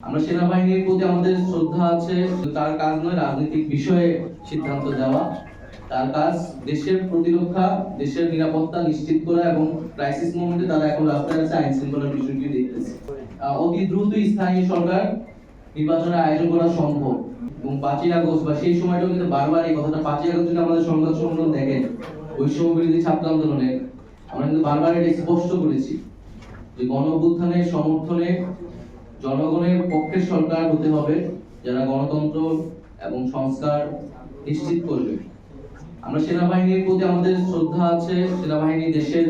আমরা সেনাবাহিনীর প্রতি আমাদের শ্রদ্ধা আছে, তার কাজ নয় রাজনৈতিক বিষয়ে সিদ্ধান্ত দেওয়া। তার কাজ দেশের প্রতিরক্ষা, দেশের নিরাপত্তা নিশ্চিত করা এবং ক্রাইসিস মোমেন্টে তারা এখন রাস্তায় আছে, আইন শৃঙ্খলার বিষয়টি দেখতেছে। অতি দ্রুত স্থানীয় সরকার নির্বাচনের আয়োজন করা সম্ভব। এবং পাঁচই আগস্ট বা সেই সময়টাও কিন্তু বারবার এই কথাটা, পাঁচই আগস্ট যদি আমাদের সংবাদ সম্মেলন দেখেন, বৈষম্য বিরোধী ছাত্র আন্দোলনে আমরা কিন্তু বারবার এটা স্পষ্ট করেছি যে গণ অভ্যুত্থানের সমর্থনে জনগণের পক্ষে সরকার হতে হবে, যারা গণতন্ত্র এবং সংস্কার নিশ্চিত করবে। আমরা সেনাবাহিনীর প্রতি আমাদের শ্রদ্ধা আছে, সেনাবাহিনী দেশের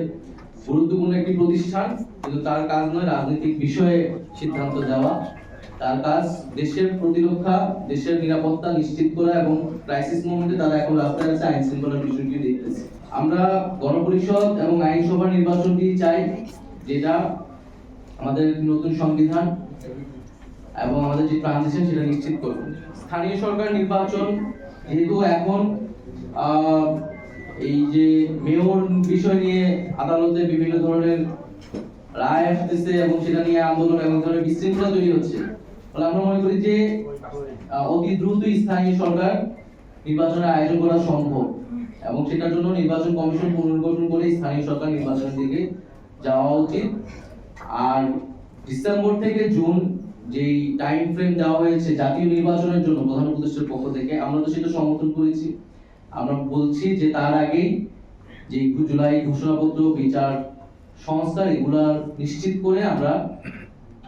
গুরুত্বপূর্ণ একটি প্রতিষ্ঠান, কিন্তু তার কাজ নয় রাজনৈতিক বিষয়ে সিদ্ধান্ত দেওয়া। তার কাজ দেশের প্রতিরক্ষা, দেশের নিরাপত্তা নিশ্চিত করা এবং ক্রাইসিস মোমেন্টে তারা এখন রাস্তায় আছে, আইন শৃঙ্খলার বিষয়টি দেখতেছে। আমরা গণপরিষদ এবং আইনসভা নির্বাচনটি চাই, যেটা আমাদের নতুন সংবিধান এবং আমাদের যে ট্রানজিশন সেটা নিশ্চিত করবে। স্থানীয় সরকার নির্বাচন, যেহেতু এখন এই যে মেয়র বিষয় নিয়ে আদালতে বিভিন্ন ধরনের রায় আসতেছে এবং সেটা নিয়ে আন্দোলন এবং ধরনের বিশৃঙ্খলা তৈরি হচ্ছে, ফলে আমরা মনে করি যে অতি দ্রুত স্থানীয় সরকার নির্বাচনের আয়োজন করা সম্ভব এবং সেটার জন্য নির্বাচন কমিশন পুনর্গঠন করে স্থানীয় সরকার নির্বাচনের দিকে যাওয়া উচিত। আর ডিসেম্বর থেকে জুন যেই টাইম ফ্রেম দেওয়া হয়েছে জাতীয় নির্বাচনের জন্য প্রধান উপদেষ্টার পক্ষ থেকে, আমরা তো সেটা সমর্থন করেছি। আমরা বলছি যে তার আগেই যে জুলাই ঘোষণাপত্র, বিচার সংস্থা, এগুলা নিশ্চিত করে আমরা